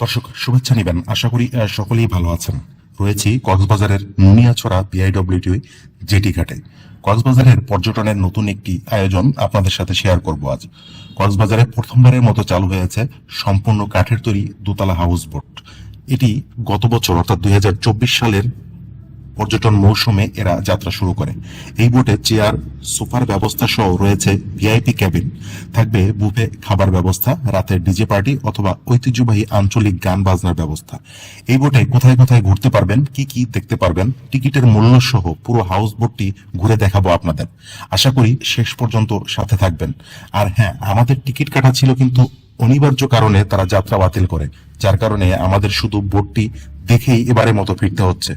দর্শক, শুভেচ্ছা নেবেন। আশা করি সকলেই ভালো আছেন। রয়েছি কক্সবাজারের নুনিয়াছড়া পিআইডব্লিউটি জেটি ঘাটে। কক্সবাজারের পর্যটনের নতুন একটি আয়োজন আপনাদের সাথে শেয়ার করব আজ। কক্সবাজারে প্রথমবারের মতো চালু হয়েছে সম্পূর্ণ কাঠের তৈরি দোতলা হাউস বোট এটি গত বছর, অর্থাৎ দুই হাজার চব্বিশ সালের পর্যটন মৌসুমে এরা যাত্রা শুরু করে। এই বোটে চেয়ার, সোফার ব্যবস্থা সহ রয়েছে ভিআইপি ক্যাবিন। থাকবে বুফে খাবার ব্যবস্থা, রাতের ডিজে পার্টি অথবা ঐতিহ্যবাহী আঞ্চলিক গান বাজনার ব্যবস্থা। এই বোটে কোথায় কোথায় ঘুরতে পারবেন, কি কি দেখতে পারবেন, টিকিটের মূল্য সহ পুরো হাউস বোটটি ঘুরে দেখাবো আপনাদের। আশা করি শেষ পর্যন্ত সাথে থাকবেন। আর হ্যাঁ আমাদের টিকিট কাটা ছিল কিন্তু অনিবার্য কারণে তারা যাত্রা বাতিল করে, যার কারণে আমাদের শুধু বোটটি দেখেই এবারের মতো ফিরতে হচ্ছে।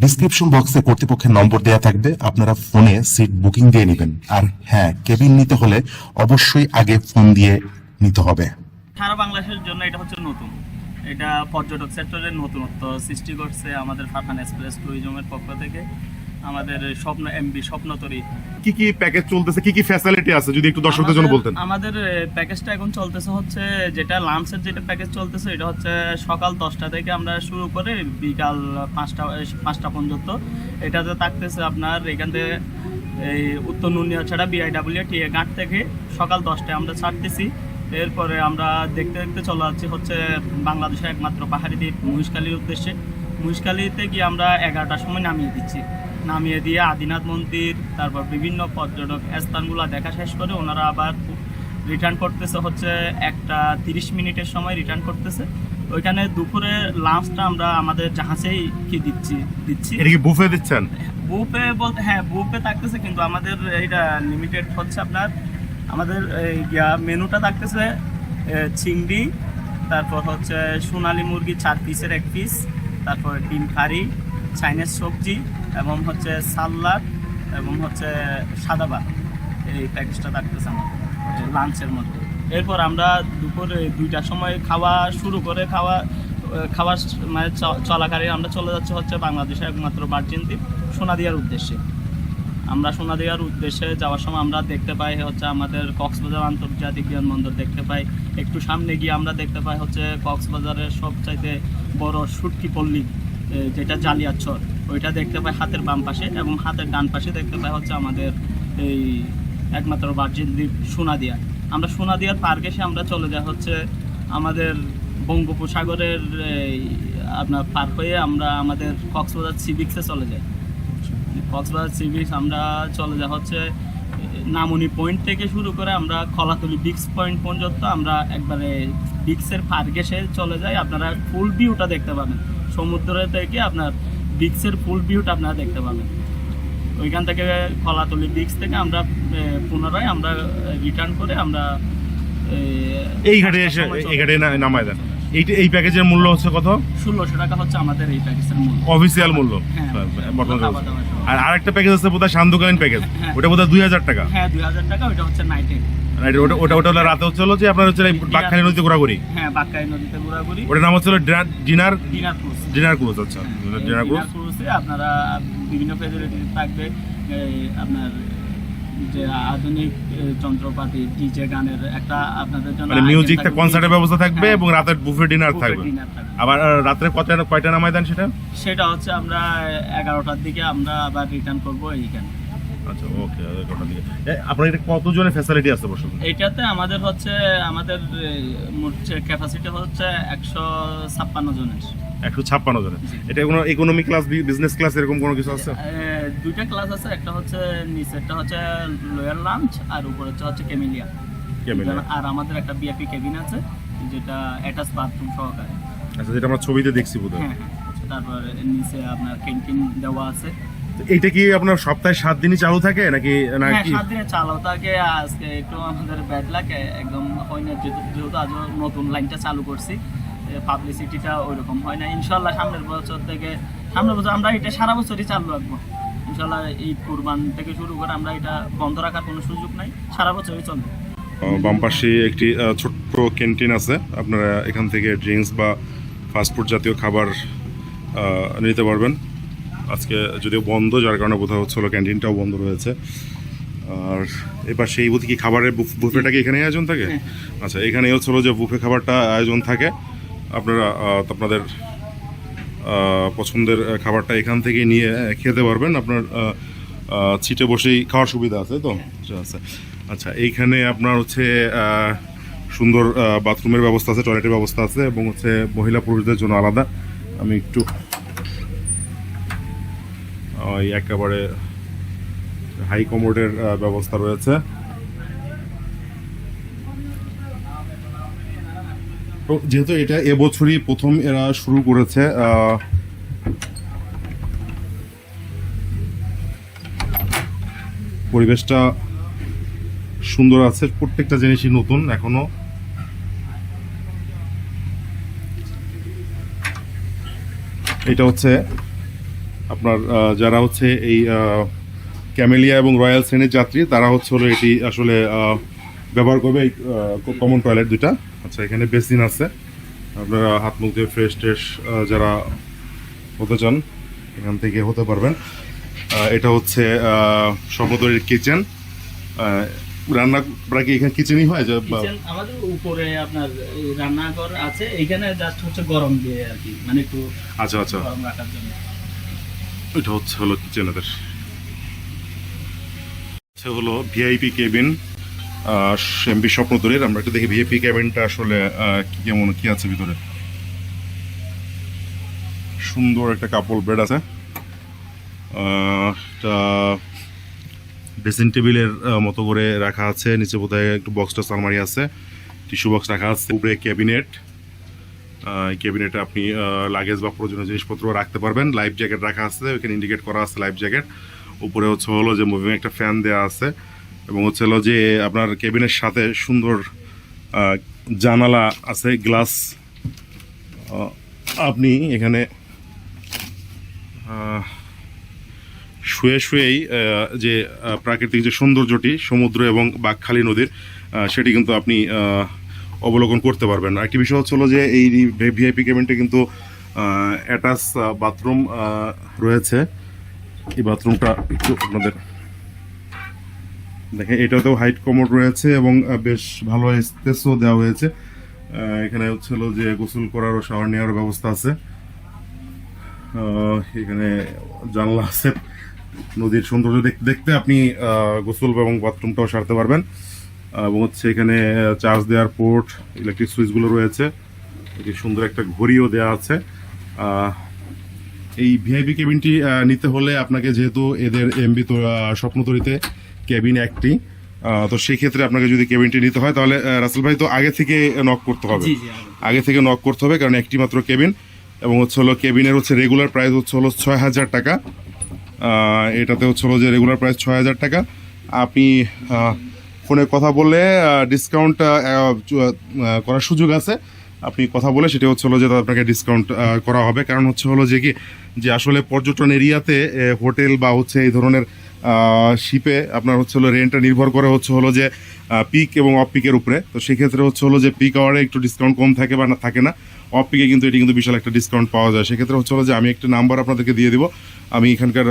ডিসক্রিপশন বক্সে কর্তৃপক্ষের নম্বর দেয়া থাকবে। আপনারা ফোনে সিট বুকিং দিয়ে নেবেন। আর হ্যাঁ কেবিন নিতে হলে অবশ্যই আগে ফোন দিয়ে নিতে হবে। সারা বাংলাদেশের জন্য এটা হচ্ছে নতুন। এটা পর্যটক সেক্টরের নতুনত্ব। সৃষ্টি করছে আমাদের ফারহান এক্সপ্রেস ট্যুরিজমের পক্ষ থেকে আমাদের স্বপ্ন এমবি স্বপ্ন তরি কি কি প্যাকেজ চলতেছে? কি কি ফ্যাসিলিটি আছে? যদি একটু দর্শকদের জন্য বলতেন। আমাদের প্যাকেজটা এখন চলতেছে হচ্ছে যেটা লাঞ্চের যেটা প্যাকেজ চলতেছে এটা হচ্ছে সকাল দশটা থেকে আমরা শুরু করে বিকাল পাঁচটা পাঁচটা পর্যন্ত। এটাতে থাকতেছে আপনার এখান থেকে এই উত্তর নুনিয়া ছাড়া বিআইডাব্লিউ টিএ ঘাট থেকে সকাল দশটায় আমরা ছাড়তেছি। এরপরে আমরা দেখতে দেখতে চলে যাচ্ছি হচ্ছে বাংলাদেশের একমাত্র পাহাড়ি দ্বীপ মহিষকালীর উদ্দেশ্যে। মহিষকালীতে গিয়ে আমরা এগারোটার সময় নামিয়ে দিচ্ছি। নামিয়ে দিয়ে আদিনাথ মন্দির তারপর বিভিন্ন পর্যটক স্থানগুলো দেখা শেষ করে ওনারা আবার রিটার্ন করতেছে হচ্ছে একটা তিরিশ মিনিটের সময় রিটার্ন করতেছে। ওইখানে দুপুরে লাঞ্চটা আমরা আমাদের জাহাজেই কি দিচ্ছি দিচ্ছি? এটা কি বুফে দিচ্ছেন? বুপে বলতে হ্যাঁ বুপে থাকতেছে কিন্তু আমাদের এইটা লিমিটেড হচ্ছে আপনার আমাদের এই মেনুটা থাকতেছে চিংড়ি তারপর হচ্ছে সোনালী মুরগি চার পিসের এক পিস তারপর ডিম কারি চাইনিজ সবজি এবং হচ্ছে সালাদ এবং হচ্ছে সাদা ভাত। এই প্যাকেজটা থাকতেছে আমাদের লাঞ্চের মধ্যে। এরপর আমরা দুপুরে দুইটার সময় খাওয়া শুরু করে খাওয়া খাবার মানে চলাকালীন আমরা চলে যাচ্ছি হচ্ছে বাংলাদেশের একমাত্র ভার্জিন দ্বীপ, সোনাদিয়ার উদ্দেশ্যে। আমরা সোনাদিয়ার উদ্দেশ্যে যাওয়ার সময় আমরা দেখতে পাই হচ্ছে আমাদের কক্সবাজার আন্তর্জাতিক বিমানবন্দর দেখতে পাই। একটু সামনে গিয়ে আমরা দেখতে পাই হচ্ছে কক্সবাজারের সবচাইতে বড় সুটকি পল্লী। যেটা জালিয়াচর ওইটা দেখতে পাই হাতের বাম পাশে এবং হাতের ডান পাশে দেখতে পাই হচ্ছে আমাদের এই একমাত্র ভার্জিন দ্বীপ সোনাদিয়া। আমরা সোনাদিয়ার পার্কে এসে আমরা চলে যাই হচ্ছে আমাদের বঙ্গোপসাগরের এই, আপনার পার হয়ে আমরা আমাদের কক্সবাজার সিভিক্সে চলে যাই। কক্সবাজার সি বিচ আমরা চলে যাই হচ্ছে নামনি পয়েন্ট থেকে শুরু করে আমরা কলাতলি বিক্স পয়েন্ট পর্যন্ত আমরা একবারে বিক্সের পার্কেসে চলে যাই। আপনারা ফুল ভিউটা দেখতে পাবেন। সমুদ্র থেকে আপনার বিক্সের ফুল ভিউটা আপনারা দেখতে পাবেন। ওইখান থেকে কলাতলি বিক্স থেকে আমরা পুনরায় আমরা রিটার্ন করে আমরা এই ঘাটে এসে এই ঘাটে নামায় দেন। এই এই প্যাকেজের মূল্য হচ্ছে কত? ষোলোশো টাকা হচ্ছে আমাদের এই প্যাকেজের মূল্য। অফিসিয়াল মূল্য। হ্যাঁ। দাওয়া সহ। আর আরেকটা প্যাকেজ আছে বোধহয় সান্ধ্যকালীন প্যাকেজ। হ্যাঁ। ওটা বোধহয় দুই হাজার টাকা। হ্যাঁ দুই হাজার টাকা ওইটা হচ্ছে নাইটে ওটা ওটা ওটা হলো রাতে হচ্ছে হলো যে আপনার হচ্ছে বাকখালি নদীতে ঘোরাঘুরি? হ্যাঁ বাক্কাই নদীতে ঘোরাঘুরি। ওটার নাম হচ্ছে হলো dinner dinner dinner cruise. Dinner cruise আচ্ছা। Dinner cruise. আপনারা বিভিন্ন ফেসিলিটি থাকবে আপনার যে আধুনিক যন্ত্রপাতি ডিজে গানের একটা আপনাদের জন্য মানে মিউজিকটা কনসার্টের ব্যবস্থা থাকবে। হ্যাঁ, এবং রাতের বুফে ডিনার থাকবে। আবার রাত্রে কয়টা কয়টা নামায় দেন সেটা? সেটা হচ্ছে আমরা এগারোটার দিকে আমরা আবার রিটার্ন করব এইখানে। আচ্ছা ওকে আপনার এটা কতজনের ফ্যাসিলিটি আছে বসুন? এইটাতে আমাদের হচ্ছে আমাদের ক্যাপাসিটি হচ্ছে একশো ছাপ্পান্ন জনের। একশো ছাপ্পান্ন জনের। এটা কোনো ইকোনমি ক্লাস বিজনেস ক্লাস এরকম কোনো কিছু আছে? দুইটা ক্লাস আছে একটা হচ্ছে নিচেরটা হচ্ছে লোয়ার লাঞ্চ আর উপরে হচ্ছে কেমিলিয়া Camellia। আর আমাদের একটা বিএপি কেবিন আছে যেটা অ্যাটাচ বাথরুম সহকারে। আচ্ছা যেটা আমরা ছবিতে দেখছি বোধ হ্যাঁ হ্যাঁ। তারপর নিচে আপনার ক্যান্টিন দেওয়া আছে। এইটা কি আপনার সপ্তাহে সাত দিনই চালু থাকে নাকি হ্যাঁ নাকি সাত দিনে চালাও থাকে। আজকে একটু আমাদের ব্যাড লাগে একদম হয় না যেহেতু আজও নতুন লাইনটা চালু করছি। পাবলিসিটিটা ওইরকম হয় না। ইনশাল্লাহ সামনের বছর থেকে সামনের বছর আমরা এটা সারা বছরই চালু রাখব। ইনশাল্লাহ এই কুরবান থেকে শুরু করে আমরা এটা বন্ধ রাখার কোনো সুযোগ নাই সারা বছরই চলবে। বাম পাশে একটি ছোট্ট ক্যান্টিন আছে। আপনারা এখান থেকে ড্রিঙ্কস বা ফাস্টফুড জাতীয় খাবার নিতে পারবেন। আজকে যদিও বন্ধ যার কারণে কোথাও হচ্ছে ক্যান্টিনটাও বন্ধ রয়েছে। আর এবার সেই বুথে কি খাবারের বুফেটা কি এখানে আয়োজন থাকে? হ্যাঁ। আচ্ছা এখানে হচ্ছে হলো যে বুফে খাবারটা আয়োজন থাকে। আপনারা আপনাদের পছন্দের খাবারটা এখান থেকে নিয়ে খেতে পারবেন। আপনার ছিটে বসেই খাওয়ার সুবিধা আছে, তো? আচ্ছা আচ্ছা। আচ্ছা এইখানে আপনার হচ্ছে সুন্দর বাথরুমের ব্যবস্থা আছে, টয়লেটের ব্যবস্থা আছে, এবং হচ্ছে মহিলা পুরুষদের জন্য আলাদা। আমি একটু, ওই একেবারে হাই কমোডের ব্যবস্থা রয়েছে। যেহেতু এটা এবছরই প্রথম এরা শুরু করেছে পরিবেশটা সুন্দর আছে, প্রত্যেকটা জিনিসই নতুন এখনও। এটা হচ্ছে আপনার যারা হচ্ছে এই ক্যামেলিয়া এবং রয়্যাল শ্রেণির যাত্রী, তারা হচ্ছে হলো এটি আসলে ব্যবহার করবে এই কমন টয়লেট দুইটা। আচ্ছা এখানে বেসিন আছে। আপনারা হাত মুখ দিয়ে ফ্রেশ ট্রেশ যারা হতে চান এখান থেকে হতে পারবেন। এটা হচ্ছে স্বপ্নতরীর কিচেন রান্না এখানে কিচেনই হয়? যে আমাদের উপরে আপনার রান্নাঘর আছে। জাস্ট হচ্ছে গরম দিয়ে আর কি মানে একটু আচ্ছা আচ্ছা। গরম রাখার জন্য। এটা হচ্ছে হলো কিচেন এদের হচ্ছে হলো ভিআইপি কেবিন এমপি স্বপ্নতরীর আমরা একটু দেখি ভিআইপি কেবিনটা আসলে কেমন, কি আছে ভিতরে? সুন্দর একটা কাপড় বেড আছে। ড্রেসিং টেবিলের মতো করে রাখা আছে। নিচে বোধহয় একটু বক্সটা আলমারি আছে। টিস্যু বক্স রাখা আছে। উপরে ক্যাবিনেট এই ক্যাবিনেটে আপনি লাগেজ বা প্রয়োজনীয় জিনিসপত্র রাখতে পারবেন। লাইফ জ্যাকেট রাখা আছে ওইখানে ইন্ডিকেট করা আছে লাইফ জ্যাকেট উপরে হচ্ছে হলো যে মুভিং একটা ফ্যান দেওয়া আছে। এবং হচ্ছে যে আপনার কেবিনের সাথে সুন্দর জানালা আছে গ্লাস আপনি এখানে শুয়ে শুয়েই যে প্রাকৃতিক যে সৌন্দর্যটি, সমুদ্র এবং বাঘখালী নদীর সেটি কিন্তু আপনি অবলোকন করতে পারবেন। আরেকটি বিষয় হচ্ছে হলো যে এই ভিআইপি কেবিনটা কিন্তু অ্যাটাচ বাথরুম রয়েছে। এই বাথরুমটা একটু আপনাদের দেখেন এটাতেও হাইট কমোড রয়েছে এবং বেশ ভালো স্পেসও দেওয়া হয়েছে। এখানে হচ্ছে হলো যে গোসল করার ও শাওয়ার নেওয়ার ব্যবস্থা আছে। এখানে জানলা আছে। নদীর সৌন্দর্য দেখ- দেখতে আপনি গোসল এবং বাথরুমটাও সারতে পারবেন। এবং হচ্ছে এখানে চার্জ দেওয়ার পোর্ট ইলেকট্রিক সুইচগুলো রয়েছে। সুন্দর একটা ঘড়িও দেওয়া আছে। এই ভিআইপি কেবিনটি নিতে হলে আপনাকে যেহেতু এদের এমবি তো আহ, কেবিন একটি তো সেই ক্ষেত্রে আপনাকে যদি কেবিনটি নিতে হয় তাহলে রাসেল ভাই তো আগে থেকে নক করতে হবে। আগে থেকে নক করতে হবে কারণ একটি মাত্র কেবিন এবং হচ্ছে হলো কেবিনের হচ্ছে রেগুলার প্রাইস হচ্ছে হলো ছয় হাজার টাকা। এটাতে হচ্ছে হলো যে রেগুলার প্রাইস ছয় হাজার টাকা। আপনি ফোনে কথা বললে ডিসকাউন্ট করার সুযোগ আছে। আপনি কথা বলে সেটা হচ্ছে হলো যে আপনাকে ডিসকাউন্ট করা হবে। কারণ হচ্ছে হলো যে কি যে আসলে পর্যটন এরিয়াতে হোটেল বা হচ্ছে এই ধরনের শিপে আপনার হচ্ছে হলো রেন্টটা নির্ভর করে হচ্ছে হলো যে পিক এবং অফ পিকের উপরে। তো সেক্ষেত্রে হচ্ছে হলো যে পিক আওয়ারে একটু ডিসকাউন্ট কম থাকে বা না, থাকে না। অফ পিকে কিন্তু এটি কিন্তু বিশাল একটা ডিসকাউন্ট পাওয়া যায়। সেক্ষেত্রে হচ্ছে হলো যে, আমি একটা নাম্বার আপনাদেরকে দিয়ে দিব। আমি এখানকার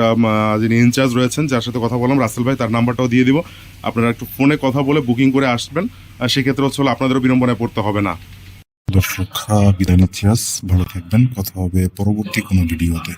যিনি ইনচার্জ রয়েছেন, যার সাথে কথা বললাম, রাসেল ভাই, তার নাম্বারটাও দিয়ে দিব। আপনারা একটু ফোনে কথা বলে বুকিং করে আসবেন। আর সেক্ষেত্রে হচ্ছে হলো আপনাদেরও বিড়ম্বনায় পড়তে হবে না। দর্শক বিদায় নিচ্ছি ভালো থাকবেন। কথা হবে পরবর্তী কোনো ভিডিওতে